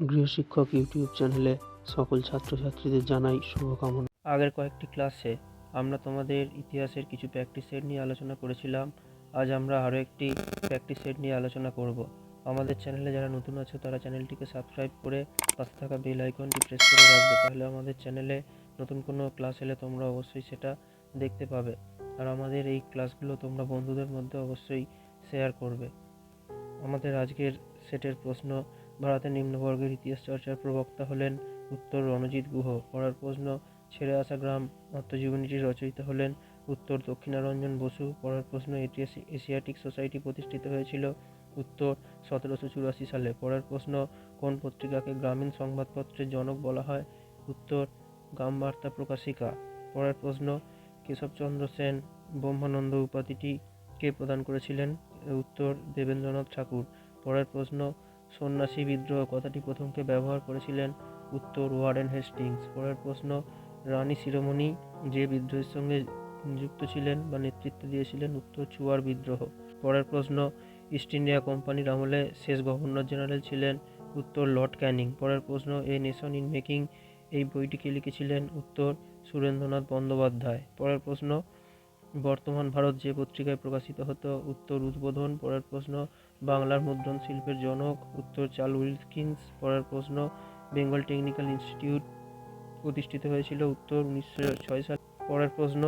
গৃহশিক্ষক YouTube চ্যানেলে সকল ছাত্রছাত্রীদের জানাই শুভকামনা। আগের কয়েকটি ক্লাসে আমরা তোমাদের ইতিহাসের কিছু প্র্যাকটিস সেট নিয়ে আলোচনা করেছিলাম। আজ আমরা আরও একটি প্র্যাকটিস সেট নিয়ে আলোচনা করব। আমাদের চ্যানেলে যারা নতুন আছো, তারা চ্যানেলটিকে সাবস্ক্রাইব করে পাশে থাকা বেল আইকনটি প্রেস করে রাখবে। তাহলে আমাদের চ্যানেলে নতুন কোনো ক্লাস এলে তোমরা অবশ্যই সেটা দেখতে পাবে। আর আমাদের এই ক্লাসগুলো তোমরা বন্ধুদের মধ্যে অবশ্যই শেয়ার করবে। আমাদের আজকের সেটের প্রশ্ন ভারতের নিম্নবর্গের ইতিহাস চর্চার প্রবক্তা হলেন উত্তর রণজিৎ গুহ। পড়ার প্রশ্ন, ছেড়ে আসা গ্রাম আত্মজীবনীটি রচয়িতা হলেন উত্তর দক্ষিণারঞ্জন বসু। পড়ার প্রশ্ন, এটি এশি- এশিয়াটিক সোসাইটি প্রতিষ্ঠিত হয়েছিল উত্তর সতেরোশো চুরাশি সালে। পড়ার প্রশ্ন, কোন পত্রিকাকে গ্রামীণ সংবাদপত্রের জনক বলা হয়? উত্তর গ্রামবার্তা প্রকাশিকা। পড়ার প্রশ্ন কেশবচন্দ্র সেন, ব্রহ্মানন্দ উপাধিটি কে প্রদান করেছিলেন? উত্তর, দেবেন্দ্রনাথ ঠাকুর। পরের প্রশ্ন সন্ন্যাসী বিদ্রোহ কথাটি প্রথমকে ব্যবহার করেছিলেন উত্তর ওয়ারেন হেস্টিংস। পরের প্রশ্ন, রানী শিরোমণি যে বিদ্রোহের সঙ্গে যুক্ত ছিলেন বা নেতৃত্ব দিয়েছিলেন উত্তর চুয়ার বিদ্রোহ। পরের প্রশ্ন, ইস্ট ইন্ডিয়া কোম্পানির আমলে শেষ গভর্নর জেনারেল ছিলেন উত্তর লর্ড ক্যানিং। পরের প্রশ্ন, এ নেশন ইন মেকিং এই বইটিকে লিখেছিলেন উত্তর সুরেন্দ্রনাথ বন্দ্যোপাধ্যায়। পরের প্রশ্ন, বর্তমান ভারত যে পত্রিকায় প্রকাশিত হতো উত্তর উদ্বোধন। পরের প্রশ্ন বাংলার মুদ্রণ শিল্পের জনক, উত্তর চার্ল উইলকিন্স পড়ার প্রশ্ন, বেঙ্গল টেকনিক্যাল ইনস্টিটিউট প্রতিষ্ঠিত হয়েছিল উত্তর উনিশশো ছয় সাল পরের প্রশ্ন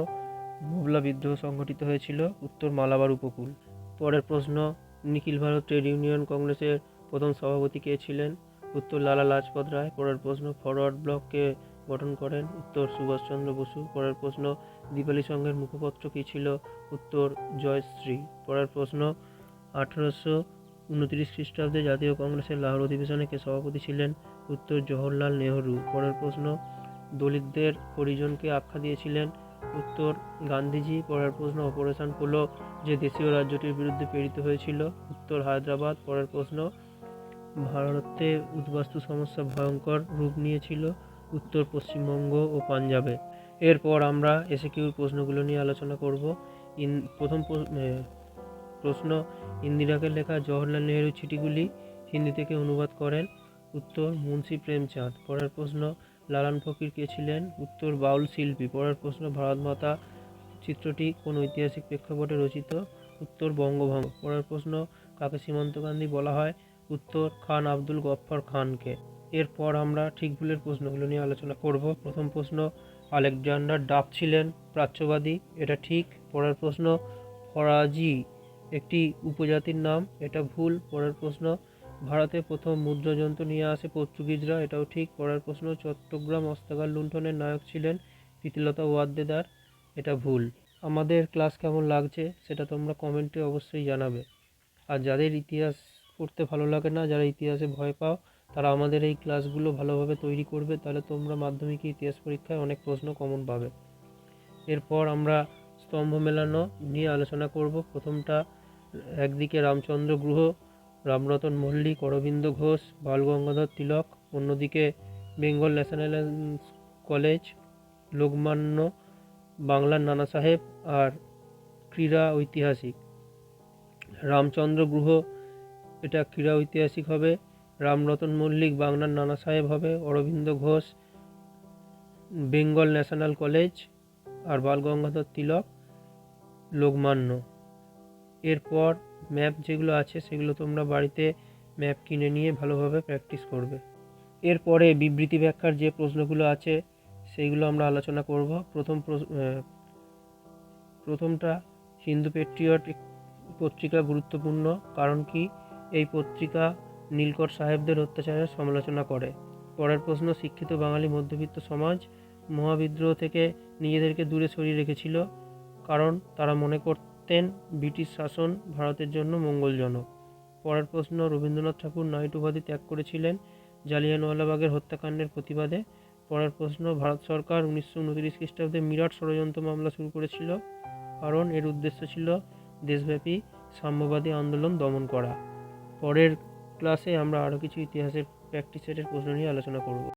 মোবলা বিদ্রোহ সংঘটিত হয়েছিল উত্তর মালাবার উপকূল। পরের প্রশ্ন, নিখিল ভারত ট্রেড ইউনিয়ন কংগ্রেসের প্রথম সভাপতি কে ছিলেন? উত্তর লালা লাজপত রায় পরের প্রশ্ন, ফরওয়ার্ড ব্লককে গঠন করেন? উত্তর সুভাষচন্দ্র বসু পরের প্রশ্ন, দীপালি সংঘের মুখপত্র কী ছিল? উত্তর জয়শ্রী পরের প্রশ্ন আঠারোশো উনত্রিশ খ্রিস্টাব্দে জাতীয় কংগ্রেসের লাহোর অধিবেশনে কে সভাপতি ছিলেন উত্তর জওহরলাল নেহরু। পরের প্রশ্ন, দলিতদের হরিজনকে আখ্যা দিয়েছিলেন উত্তর গান্ধীজি। পরের প্রশ্ন, অপারেশন পোলো যে দেশীয় রাজ্যটির বিরুদ্ধে প্রেরিত হয়েছিল, উত্তর হায়দ্রাবাদ। পরের প্রশ্ন, ভারতে উদ্বাস্তু সমস্যা ভয়ঙ্কর রূপ নিয়েছিল উত্তর পশ্চিমবঙ্গ ও পাঞ্জাবে। এরপর আমরা এসিকিউর প্রশ্নগুলো নিয়ে আলোচনা করব। ইন, প্রথম প্রশ্ন। ইন্দিরাকে লেখা জওহরলাল নেহরু চিঠিগুলি হিন্দি থেকে অনুবাদ করেন। উত্তর, মুন্সি প্রেমচাঁদ। পরের প্রশ্ন, লালান ফকির কে ছিলেন? উত্তর, বাউল শিল্পী। পরের প্রশ্ন, ভারত মাতা চিত্রটি কোন ঐতিহাসিক প্রেক্ষাপটে রচিত? উত্তর, বঙ্গভঙ্গ। পরের প্রশ্ন, কাকে সীমান্ত গান্ধী বলা হয়? উত্তর, খান আব্দুল গফফর খানকে। এরপর আমরা ঠিক ভুলের প্রশ্নগুলো নিয়ে আলোচনা করব। প্রথম প্রশ্ন, আলেকজান্ডার ডাফ ছিলেন? প্রাচ্যবাদী? এটা ঠিক। পরের প্রশ্ন, ফরাজি একটি উপজাতির নাম, এটা ভুল, পরের প্রশ্ন। ভারতে প্রথম মুদ্রাযন্ত্র নিয়ে আসে পর্তুগিজরা, এটাও ঠিক। পরের প্রশ্ন, চট্টগ্রাম অস্ত্রাগার লুণ্ঠনের নায়ক ছিলেন প্রীতিলতা ওয়াদ্দেদার, এটা ভুল। আমাদের ক্লাস কেমন লাগছে সেটা তোমরা কমেন্টে অবশ্যই জানাবে। আর যাদের ইতিহাস পড়তে ভালো লাগে না, যারা ইতিহাসে ভয় পাও, তারা আমাদের এই ক্লাসগুলো ভালোভাবে তৈরি করবে, তাহলে তোমরা মাধ্যমিক ইতিহাস পরীক্ষায় অনেক প্রশ্ন কমন পাবে। এরপর আমরা স্তম্ভ মেলানো নিয়ে আলোচনা করব। প্রথমটা একদিকে রামচন্দ্র গুহ, রামরতন মল্লিক, অরবিন্দ ঘোষ, বালগঙ্গাধর তিলক, অন্যদিকে বেঙ্গল ন্যাশনাল কলেজ, লোকমান্য বাংলার নানা সাহেব আর ক্রীড়া ঐতিহাসিক। রামচন্দ্র গুহ, এটা ক্রীড়া ঐতিহাসিক হবে। রামরতন মল্লিক বাংলার নানা সাহেব হবে। Aurobindo Ghosh, Bengal national college আর বালগঙ্গাধর তিলক, লোকমান্য। এরপর ম্যাপ যেগুলো আছে সেগুলো তোমরা বাড়িতে ম্যাপ কিনে নিয়ে ভালোভাবে প্র্যাকটিস করবে। এরপরে বিবৃতি ব্যাখ্যার যে প্রশ্নগুলো আছে সেইগুলো আমরা আলোচনা করব। প্রথম প্রথমটা, হিন্দু পেট্রিয়ট পত্রিকা গুরুত্বপূর্ণ কারণ কি? এই পত্রিকা নীলকর সাহেবদের অত্যাচারের সমালোচনা করে। পরের প্রশ্ন, শিক্ষিত বাঙালি মধ্যবিত্ত সমাজ মহাবিদ্রোহ থেকে নিজেদেরকে দূরে সরিয়ে রেখেছিল কারণ তারা মনে করতেন ব্রিটিশ শাসন ভারতের জন্য মঙ্গলজনক। পরের প্রশ্ন, রবীন্দ্রনাথ ঠাকুর নাইট উপাধি ত্যাগ করেছিলেন জালিয়ানওয়ালাবাগের হত্যাকাণ্ডের প্রতিবাদে? পরের প্রশ্ন, ভারত সরকার উনিশশো উনত্রিশ খ্রিস্টাব্দে মিরাট ষড়যন্ত্র মামলা শুরু করেছিল? কারণ এর উদ্দেশ্য ছিল দেশব্যাপী সাম্যবাদী আন্দোলন দমন করা। পরের ক্লাসে আমরা আরও কিছু ইতিহাসের প্র্যাকটিস সেটের প্রশ্ন নিয়ে আলোচনা করব।